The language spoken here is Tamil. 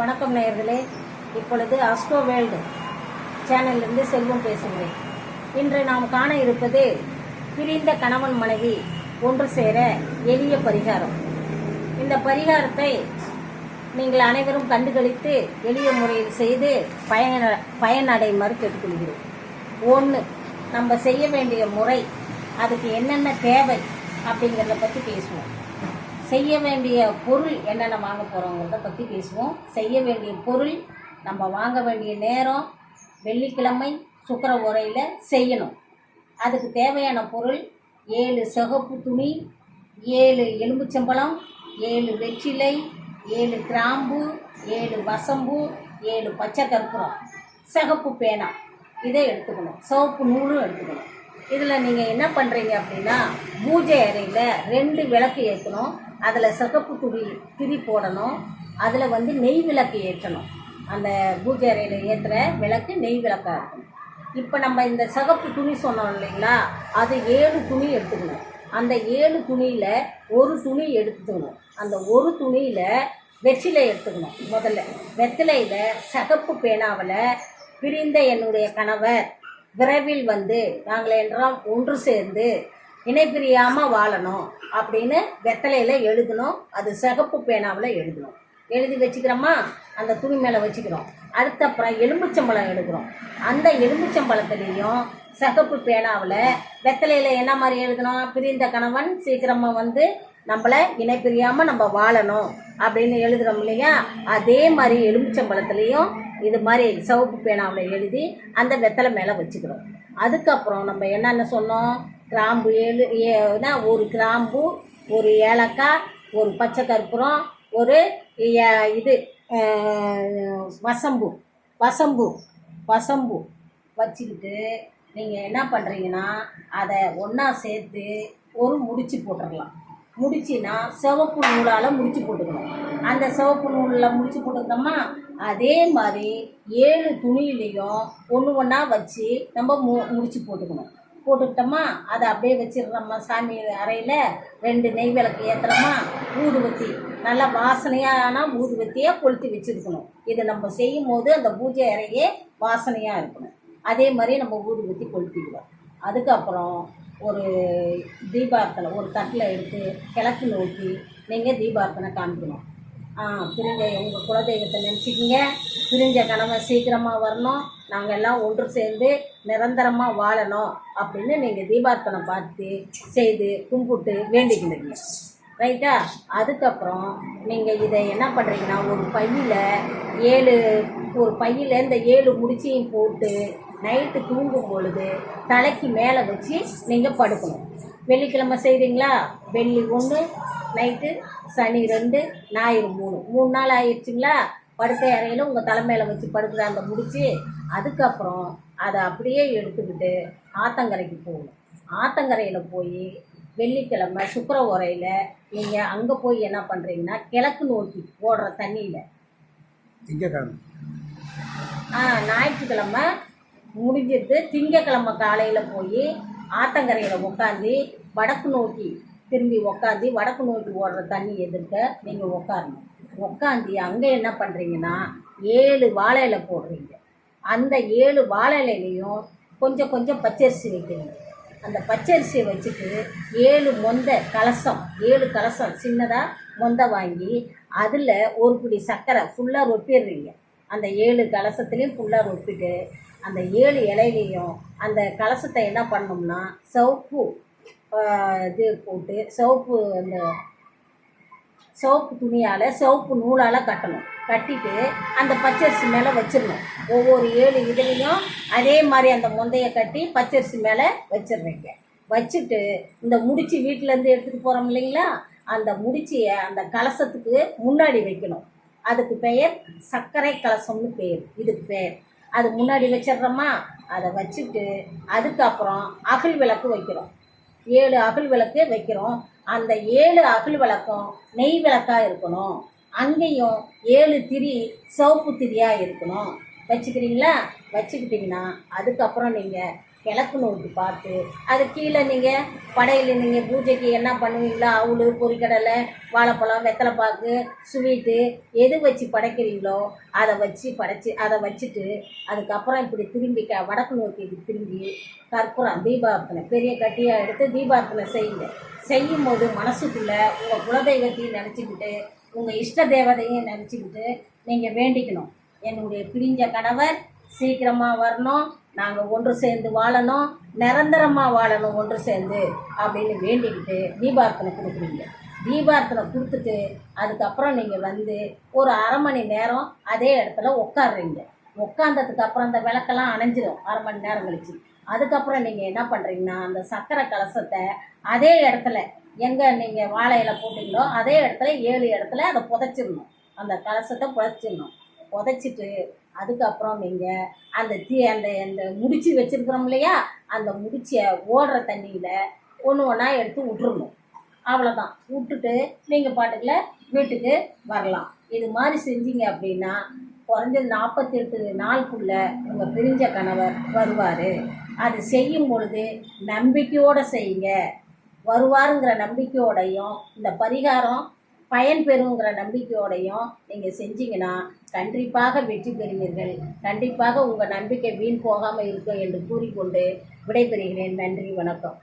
வணக்கம் நேயர்களே. இப்பொழுது அஸ்ட்ரோ வேர்ல்டு சேனலிலிருந்து செல்வம் பேசுகிறேன். இன்று நாம் காண இருப்பது பிரிந்த கணவன் மனைவி ஒன்று சேர எளிய பரிகாரம். இந்த பரிகாரத்தை நீங்கள் அனைவரும் கண்டுகளித்து எளிய முறையில் செய்து பயன பயனடைமாறு கேட்டுக்கொள்கிறோம். ஒன்று நம்ம செய்ய வேண்டிய முறை அதுக்கு என்னென்ன தேவை அப்படிங்கிறத பற்றி பேசுவோம். செய்ய வேண்டிய பொருள் என்னென்ன வாங்க போகிறோங்கிறத பற்றி பேசுவோம். செய்ய வேண்டிய பொருள் நம்ம வாங்க வேண்டிய நேரம் வெள்ளிக்கிழமை சுக்கர உரையில் செய்யணும். அதுக்கு தேவையான பொருள் ஏழு சிகப்பு துணி ஏழு எலும்புச்சம்பழம் ஏழு வெற்றிலை ஏழு கிராம்பு ஏழு வசம்பு ஏழு பச்சை கற்பூரம். சிகப்பு பேனா. இதை எடுத்துக்கணும். சிவப்பு நூலும் எடுத்துக்கணும். இதில் நீங்கள் என்ன பண்ணுறீங்க அப்படின்னா பூஜை அறையில் ரெண்டு விளக்கு ஏற்றணும் அதில் சிகப்பு துணி திரி போடணும். அதில் வந்து நெய் விளக்கு ஏற்றணும். அந்த பூஜை அறையில் ஏற்றுற விளக்கு நெய் விளக்காக இருக்கும் இப்போ நம்ம இந்த சிகப்பு துணி சொன்னோம் இல்லைங்களா அது ஏழு துணி எடுத்துக்கணும். அந்த ஏழு துணியில் ஒரு துணி எடுத்துக்கணும். அந்த ஒரு துணியில் வெற்றிலை எடுத்துக்கணும் முதல்ல. வெற்றிலையில் சிகப்பு பேனாவில் பிரிந்த என்னுடைய கணவர் விரைவில் வந்து நாங்கள் என்றால் ஒன்று சேர்ந்து இணைப்பிரியாமல் வாழணும் அப்படின்னு வெத்தலையில் எழுதணும் அது சிகப்பு பேனாவில் எழுதணும் எழுதி வச்சுக்கிறோமா? அந்த துணி மேலே வச்சுக்கிறோம். அடுத்த அப்புறம் எலும்புச்சம்பழம் எடுக்கிறோம் அந்த எலும்புச்சம்பழத்துலேயும் சிகப்பு பேனாவில் வெத்தலையில் என்ன மாதிரி எழுதணும் பிரிந்த கணவன் சீக்கிரமாக வந்து நம்மளை இணைப்பிரியாமல் நம்ம வாழணும் அப்படின்னு எழுதுகிறோம் இல்லையா? அதே மாதிரி எலுமிச்சம்பழத்துலேயும் இது மாதிரி சிவப்பு பேனாவில் எழுதி அந்த வெத்தலை மேலே வச்சுக்கிறோம். அதுக்கப்புறம் நம்ம என்னென்ன சொன்னோம்? கிராம்பு ஏழு ஏன்னா ஒரு கிராம்பு ஒரு ஏலக்காய் ஒரு பச்சை கற்பூரம் ஒரு ஏ- இது வசம்பு வசம்பு வசம்பு வச்சுக்கிட்டு நீங்கள் என்ன பண்ணுறீங்கன்னா அதை ஒன்றா சேர்த்து ஒரு முடிச்சு போட்டுடலாம் முடிச்சுனா சிவப்பு நூலால் முடிச்சு போட்டுக்கணும். அந்த சிவப்பு நூலில் முடிச்சு போட்டுக்கிட்டோமா அதே மாதிரி ஏழு துணியிலையும் ஒன்று ஒன்றா வச்சு நம்ம மு முடிச்சு போட்டுக்கணும். போட்டுக்கிட்டோமா அதை அப்படியே வச்சிடுறோம்மா சாமி அறையில். ரெண்டு நெய் விளக்கு ஏற்றுறோமா ஊதுபத்தி. நல்லா வாசனையான ஊதுபத்தியாக கொளுத்தி வச்சுருக்கணும். இது நம்ம செய்யும் போது அந்த பூஜை அறையே வாசனையாக இருக்கணும். அதே மாதிரி நம்ம ஊதுபத்தி கொளுத்திடுவோம். அதுக்கப்புறம் ஒரு தீபார்த்தனை ஒரு தட்டில் எடுத்து கிழக்கு நோக்கி நீங்கள் தீபார்த்தனை காமிக்கணும். ஆ பிரிஞ்ச உங்கள் குலதெய்வத்தை நினச்சிக்கிங்க. பிரிஞ்ச கணவன் சீக்கிரமாக வரணும். நாங்கள் எல்லாம் ஒன்று சேர்ந்து நிரந்தரமாக வாழணும் அப்படின்னு நீங்கள் தீபார்த்தனை பார்த்து செய்து கும்பிட்டு வேண்டிக்கிடுங்க. ரைட்டா? அதுக்கப்புறம் நீங்கள் இதை என்ன பண்ணுறீங்கன்னா ஒரு பையில் ஏழு ஒரு பையில் இந்த ஏழு முடிச்சையும் போட்டு நைட்டு தூங்கும் பொழுது தலைக்கு மேலே வச்சு நீங்கள் படுக்கணும். வெள்ளிக்கிழமை செய்கிறீங்களா வெள்ளி ஒன்று நைட்டு சனி ரெண்டு ஞாயிறு மூணு. மூணு நாள் ஆயிடுச்சுங்களா படுக்கை அறையில் உங்கள் தலைமையில வச்சு படுக்கிற அந்த முடிச்சு அதுக்கப்புறம் அதை அப்படியே எடுத்துக்கிட்டு ஆத்தங்கரைக்கு போகணும். ஆத்தங்கரையில் போய் வெள்ளிக்கிழமை சுக்கர உரையில் நீங்கள் அங்கே போய் என்ன பண்ணுறீங்கன்னா கிழக்கு நோக்கி ஓடுற தண்ணியில். திங்கக்கிழமை ஆ ஞாயிற்றுக்கிழமை முடிஞ்சிட்டு திங்கக்கிழமை காலையில் போய் ஆத்தங்கரையில் உட்காந்து வடக்கு நோக்கி திரும்பி உக்காந்து வடக்கு நோக்கி ஓடுற தண்ணி எதிர்க்க நீங்கள் உட்காரணும் உட்காந்து அங்கே என்ன பண்ணுறீங்கன்னா ஏழு வாழை இலை போடுறீங்க. அந்த ஏழு வாழை இலையிலையும் கொஞ்சம் கொஞ்சம் பச்சரிசி வைக்கிறீங்க. அந்த பச்சரிசியை வச்சுட்டு ஏழு மொந்த கலசம் ஏழு கலசம் சின்னதாக மொந்த வாங்கி அதில் ஒரு பிடி சர்க்கரை ஃபுல்லாக ரொப்பிடுறீங்க. அந்த ஏழு கலசத்துலேயும் ஃபுல்லாக ரொப்பிட்டு அந்த ஏழு இலையிலையும் அந்த கலசத்தை என்ன பண்ணோம்னா சிவப்பு இது போட்டு சிவப்பு அந்த சிவப்பு துணியால் சிவப்பு நூலால் கட்டணும். கட்டிட்டு அந்த பச்சரிசி மேலே வச்சிடணும். ஒவ்வொரு ஏழு இதுலேயும் அதே மாதிரி அந்த முந்தைய கட்டி பச்சரிசி மேலே வச்சிடுறீங்க. வச்சுட்டு இந்த முடிச்சு வீட்டிலேருந்து எடுத்துகிட்டு போகிறோம் இல்லைங்களா? அந்த முடிச்சியை அந்த கலசத்துக்கு முன்னாடி வைக்கணும். அதுக்கு பெயர் சர்க்கரை கலசம்னு பேர். இதுக்கு பேர் அது முன்னாடி வச்சிடுறோமா? அதை வச்சுட்டு அதுக்கப்புறம் அகல் விளக்கு வைக்கிறோம். ஏழு அகல் விளக்கு வைக்கிறோம். அந்த ஏழு அகல் விளக்கும் நெய் விளக்காக இருக்கணும். அங்கேயும் ஏழு திரி சிவப்பு திரியாக இருக்கணும். வச்சுக்கிறீங்களா? வச்சுக்கிட்டிங்கன்னா அதுக்கப்புறம் நீங்கள் கிழக்கு நோக்கி பார்த்து அது கீழே நீங்கள் படையில் நீங்கள் பூஜைக்கு என்ன பண்ணுவீங்களோ அவுள் பொரிக்கடலை வாழைப்பழம் வெத்தலைப்பாக்கு ஸ்வீட்டு எது வச்சு படைக்கிறீங்களோ அதை வச்சு படைச்சி அதை வச்சுட்டு அதுக்கப்புறம் இப்படி திரும்பி க வடக்கு நோக்கி திரும்பி கற்பூரம் தீபார்த்தனை பெரிய கட்டியாக எடுத்து தீபார்த்தனை செய்யுங்க. செய்யும் போது மனசுக்குள்ளே உங்கள் குலதெய்வத்தையும் நினச்சிக்கிட்டு உங்கள் இஷ்ட தேவதையும் நினச்சிக்கிட்டு நீங்கள் வேண்டிக்கணும். என்னுடைய பிரிஞ்ச கணவர் சீக்கிரமாக வரணும். நாங்கள் ஒன்று சேர்ந்து வாழணும் நிரந்தரமாக வாழணும் ஒன்று சேர்ந்து அப்படின்னு வேண்டிக்கிட்டு தீபார்த்தனை கொடுக்குறீங்க. தீபார்த்தனை கொடுத்துட்டு அதுக்கப்புறம் நீங்கள் வந்து ஒரு அரை மணி நேரம் அதே இடத்துல உட்காடுறீங்க உட்காந்ததுக்கு அப்புறம் அந்த விளக்கெல்லாம் அணைஞ்சிரும் அரை மணி நேரம் கழிச்சு. அதுக்கப்புறம் நீங்கள் என்ன பண்ணுறீங்கன்னா அந்த சக்கரை கலசத்தை அதே இடத்துல எங்கே நீங்கள் வாழையில் போட்டிங்களோ போட்டீங்களோ அதே இடத்துல ஏழு இடத்துல அதை புதைச்சிடணும். அந்த கலசத்தை புதைச்சிடணும். புதைச்சிட்டு அதுக்கப்புறம் நீங்கள் அந்த தீ அந்த அந்த முடிச்சு வச்சுருக்குறோம் இல்லையா? அந்த முடிச்சியை ஓடுற தண்ணியில் ஒன்று ஒன்றா எடுத்து விட்டுருணும் அவ்வளோதான் விட்டுட்டு நீங்கள் பாட்டுக்குள்ள வீட்டுக்கு வரலாம். இது மாதிரி செஞ்சீங்க அப்படின்னா குறைஞ்சது நாற்பத்தெட்டு நாளுக்குள்ளே உங்கள் பிரிஞ்ச கணவர் வருவார். அது செய்யும் பொழுது நம்பிக்கையோடு செய்யுங்க. வருவாருங்கிற நம்பிக்கையோடையும் இந்த பரிகாரம் பயன் பெறுங்கிற நம்பிக்கையோடையும் நீங்கள் செஞ்சீங்கன்னா கண்டிப்பாக வெற்றி பெறுவீர்கள். கண்டிப்பாக உங்கள் நம்பிக்கை வீண் போகாமல் இருக்கும் என்று கூறிக்கொண்டு விடைபெறுகிறேன். நன்றி வணக்கம்.